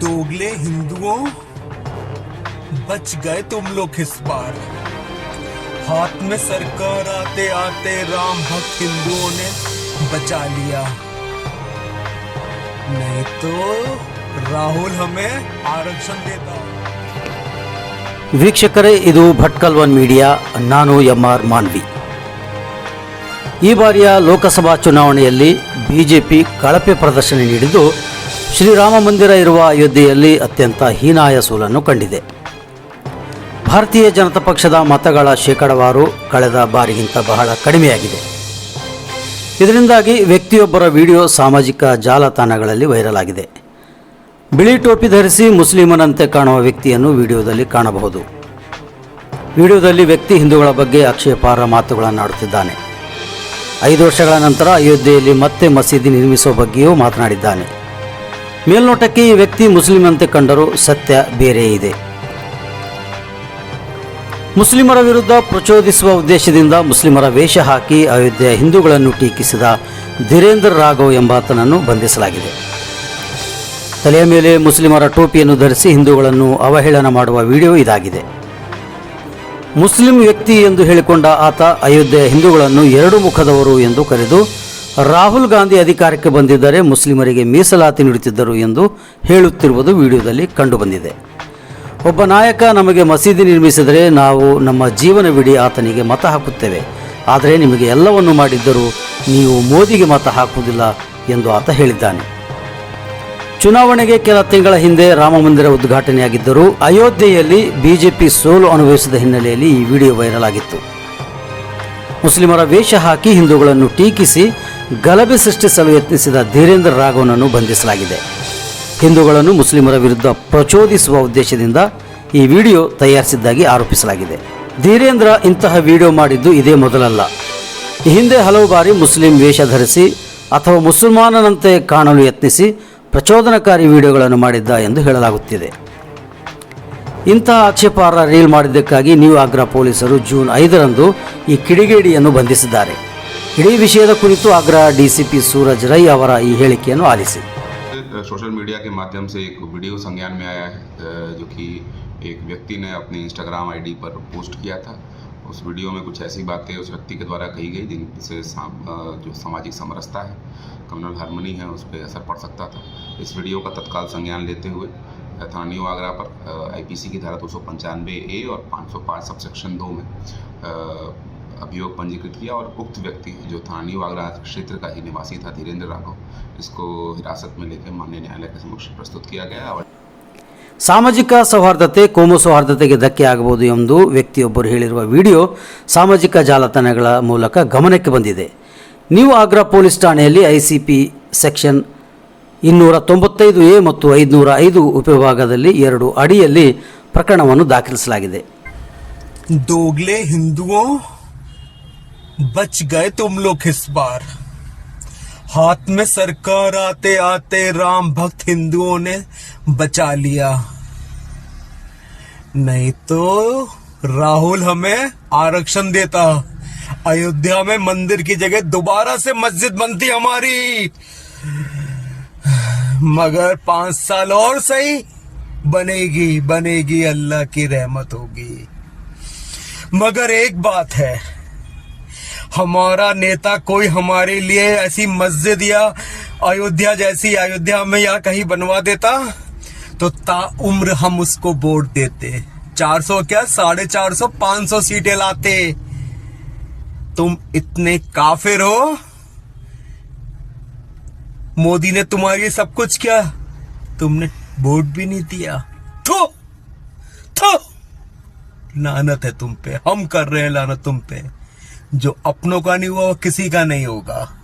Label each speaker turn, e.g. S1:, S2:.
S1: दोगले हिंदुओं बच गए तुम लोग इस बार हाथ में सरकार आते आते राम भक्त हिंदुओं ने बचा लिया नहीं तो राहुल हमें आरक्षण देता
S2: ವೀಕ್ಷಕರೇ ಇದು ಭಟ್ಕಲ್ ಒನ್ ಮೀಡಿಯಾ ನಾನು ಎಂ ಆರ್ ಮಾನ್ವಿ ಈ ಬಾರಿಯ ಲೋಕಸಭಾ ಚುನಾವಣೆಯಲ್ಲಿ ಬಿಜೆಪಿ ಕಳಪೆ ಪ್ರದರ್ಶನ ನೀಡಿದ್ದು ಶ್ರೀರಾಮ ಮಂದಿರ ಇರುವ ಅಯೋಧ್ಯೆಯಲ್ಲಿ ಅತ್ಯಂತ ಹೀನಾಯ ಸೋಲನ್ನು ಕಂಡಿದೆ. ಭಾರತೀಯ ಜನತಾ ಪಕ್ಷದ ಮತಗಳ ಶೇಕಡವಾರು ಕಳೆದ ಬಾರಿಗಿಂತ ಬಹಳ ಕಡಿಮೆಯಾಗಿದೆ. ಇದರಿಂದಾಗಿ ವ್ಯಕ್ತಿಯೊಬ್ಬರ ವಿಡಿಯೋ ಸಾಮಾಜಿಕ ಜಾಲತಾಣಗಳಲ್ಲಿ ವೈರಲ್ ಆಗಿದೆ ಬಿಳಿ ಟೋಪಿ ಧರಿಸಿ ಮುಸ್ಲಿಮನಂತೆ ಕಾಣುವ ವ್ಯಕ್ತಿಯನ್ನು ವಿಡಿಯೋದಲ್ಲಿ ಕಾಣಬಹುದು. ವಿಡಿಯೋದಲ್ಲಿ ವ್ಯಕ್ತಿ ಹಿಂದೂಗಳ ಬಗ್ಗೆ ಆಕ್ಷೇಪಾರ್ಹ ಮಾತುಗಳನ್ನು ಆಡುತ್ತಿದ್ದಾನೆ. ಐದು ವರ್ಷಗಳ ನಂತರ ಅಯೋಧ್ಯೆಯಲ್ಲಿ ಮತ್ತೆ ಮಸೀದಿ ನಿರ್ಮಿಸುವ ಬಗ್ಗೆಯೂ ಮಾತನಾಡಿದ್ದಾನೆ. ಮೇಲ್ನೋಟಕ್ಕೆ ಈ ವ್ಯಕ್ತಿ ಮುಸ್ಲಿಂ ಅಂತೆ ಕಂಡರೂ ಸತ್ಯ ಬೇರೆ ಇದೆ. ಮುಸ್ಲಿಮರ ವಿರುದ್ಧ ಪ್ರಚೋದಿಸುವ ಉದ್ದೇಶದಿಂದ ಮುಸ್ಲಿಮರ ವೇಷ ಹಾಕಿ ಅಯೋಧ್ಯೆಯ ಹಿಂದೂಗಳನ್ನು ಟೀಕಿಸಿದ ಧೀರೇಂದ್ರ ರಾಘವ್ ಎಂಬಾತನನ್ನು ಬಂಧಿಸಲಾಗಿದೆ. ತಲೆಯ ಮೇಲೆ ಮುಸ್ಲಿಮರ ಟೋಪಿಯನ್ನು ಧರಿಸಿ ಹಿಂದೂಗಳನ್ನು ಅವಹೇಳನ ಮಾಡುವ ವಿಡಿಯೋ ಇದಾಗಿದೆ. ಮುಸ್ಲಿಂ ವ್ಯಕ್ತಿ ಎಂದು ಹೇಳಿಕೊಂಡ ಆತ ಅಯೋಧ್ಯೆಯ ಹಿಂದೂಗಳನ್ನು ಎರಡು ಮುಖದವರು ಎಂದು ಕರೆದು ರಾಹುಲ್ ಗಾಂಧಿ ಅಧಿಕಾರಕ್ಕೆ ಬಂದಿದ್ದರೆ ಮುಸ್ಲಿಮರಿಗೆ ಮೀಸಲಾತಿ ನೀಡುತ್ತಿದ್ದರು ಎಂದು ಹೇಳುತ್ತಿರುವುದು ವಿಡಿಯೋದಲ್ಲಿ ಕಂಡುಬಂದಿದೆ. ಒಬ್ಬ ನಾಯಕ ನಮಗೆ ಮಸೀದಿ ನಿರ್ಮಿಸಿದರೆ ನಾವು ನಮ್ಮ ಜೀವನವಿಡೀ ಆತನಿಗೆ ಮತ ಹಾಕುತ್ತೇವೆ. ಆದರೆ ನಿಮಗೆ ಎಲ್ಲವನ್ನು ಮಾಡಿದ್ದರೂ ನೀವು ಮೋದಿಗೆ ಮತ ಹಾಕುವುದಿಲ್ಲ ಎಂದು ಆತ ಹೇಳಿದ್ದಾನೆ. ಚುನಾವಣೆಗೆ ಕೆಲ ತಿಂಗಳ ಹಿಂದೆ ರಾಮಮಂದಿರ ಉದ್ಘಾಟನೆಯಾಗಿದ್ದರೂ ಅಯೋಧ್ಯೆಯಲ್ಲಿ ಬಿಜೆಪಿ ಸೋಲು ಅನುಭವಿಸಿದ ಹಿನ್ನೆಲೆಯಲ್ಲಿ ಈ ವಿಡಿಯೋ ವೈರಲ್ ಆಗಿತ್ತು. ಮುಸ್ಲಿಮರ ವೇಷ ಹಾಕಿ ಹಿಂದೂಗಳನ್ನು ಟೀಕಿಸಿ ಗಲಭೆ ಸೃಷ್ಟಿಸಲು ಯತ್ನಿಸಿದ ಧೀರೇಂದ್ರ ರಾಘವನನ್ನು ಬಂಧಿಸಲಾಗಿದೆ. ಹಿಂದೂಗಳನ್ನು ಮುಸ್ಲಿಮರ ವಿರುದ್ಧ ಪ್ರಚೋದಿಸುವ ಉದ್ದೇಶದಿಂದ ಈ ವಿಡಿಯೋ ತಯಾರಿಸಿದ್ದಾಗಿ ಆರೋಪಿಸಲಾಗಿದೆ. ಧೀರೇಂದ್ರ ಇಂತಹ ವಿಡಿಯೋ ಮಾಡಿದ್ದು ಇದೇ ಮೊದಲಲ್ಲ. ಈ ಹಿಂದೆ ಹಲವು ಬಾರಿ ಮುಸ್ಲಿಂ ವೇಷ ಧರಿಸಿ ಅಥವಾ ಮುಸಲ್ಮಾನನಂತೆ ಕಾಣಲು ಯತ್ನಿಸಿ ಪ್ರಚೋದನಕಾರಿ ವಿಡಿಯೋಗಳನ್ನು ಮಾಡಿದ್ದ ಎಂದು ಹೇಳಲಾಗುತ್ತಿದೆ. ಇಂತಹ ಆಕ್ಷೇಪಾರ್ಹ ರೀಲ್ ಮಾಡಿದ್ದಕ್ಕಾಗಿ ನ್ಯೂ ಆಗ್ರಾ ಪೊಲೀಸರು ಜೂನ್ ಐದರಂದು ಈ ಕಿಡಿಗೇಡಿಯನ್ನು ಬಂಧಿಸಿದ್ದಾರೆ. ಇಡೀ ವಿಷಯದ ಕುರಿತು ಆಗ್ರಾ ಡಿಸಿಪಿ ಸೂರಜ್ ರೈ ಅವರ ಈ ಹೇಳಿಕೆಯನ್ನು ಆಲಿಸಿ
S3: सोशल मीडिया के माध्यम से एक वीडियो संज्ञान में आया है अ, जो कि एक व्यक्ति ने अपने इंस्टाग्राम आईडी पर पोस्ट किया था उस वीडियो में कुछ ऐसी बातें उस व्यक्ति के द्वारा कही गई जिनसे साम- अ, जो सामाजिक समरसता है कम्युनल हारमोनी है उस पर असर पड़ सकता था इस वीडियो का तत्काल संज्ञान लेते हुए अ, थाना न्यू आगरा पर आईपीसी की धारा दो सौ पंचानवे ए और पाँच सौ पाँच सबसेक्शन दो में अ, अभियोग पंजीकृत किया और उक्त व्यक्ति जो थाना न्यू आगरा क्षेत्र का ही निवासी था धीरेन्द्र राघव इसको हिरासत में लेकर माननीय न्यायालय के समक्ष प्रस्तुत किया गया और
S2: ಸಾಮಾಜಿಕ ಸೌಹಾರ್ದತೆ ಕೋಮು ಸೌಹಾರ್ದತೆಗೆ ಧಕ್ಕೆ ಆಗಬಹುದು ಎಂದು ವ್ಯಕ್ತಿಯೊಬ್ಬರು ಹೇಳಿರುವ ವಿಡಿಯೋ ಸಾಮಾಜಿಕ ಜಾಲತಾಣಗಳ ಮೂಲಕ ಗಮನಕ್ಕೆ ಬಂದಿದೆ ನ್ಯೂ ಆಗ್ರಾ ಪೊಲೀಸ್ ಠಾಣೆಯಲ್ಲಿ ಐಸಿಪಿ ಸೆಕ್ಷನ್ ಇನ್ನೂರ ತೊಂಬತ್ತೈದು ಎ ಮತ್ತು ಐದುನೂರ ಐದು ಉಪವಿಭಾಗದಲ್ಲಿ ಎರಡು ಅಡಿಯಲ್ಲಿ ಪ್ರಕರಣವನ್ನು ದಾಖಲಿಸಲಾಗಿದೆ
S1: दोगले हिंदुओं बच गए तुम लोग इस बार। हाथ में सरकार आते आते राम भक्त हिंदुओं ने बचा लिया। नहीं तो राहुल हमें आरक्षण देता। अयोध्या में मंदिर की जगह दोबारा से मस्जिद बनती हमारी। मगर पाँच साल और सही, बनेगी बनेगी अल्लाह की रहमत होगी। मगर एक बात है हमारा नेता कोई हमारे लिए ऐसी मस्जिद या अयोध्या जैसी अयोध्या में या कहीं बनवा देता तो ता उम्र हम उसको वोट देते। 400 क्या? साढ़े चार सौ, पाँच सौ सीटें लाते। तुम इतने काफिर हो। मोदी ने तुम्हारे लिए सब कुछ किया। तुमने वोट भी नहीं दिया। थो! थो! लानत है तुम पे। हम कर रहे हैं लानत तुम पे। जो अपनों का नहीं हुआ वो किसी का नहीं होगा।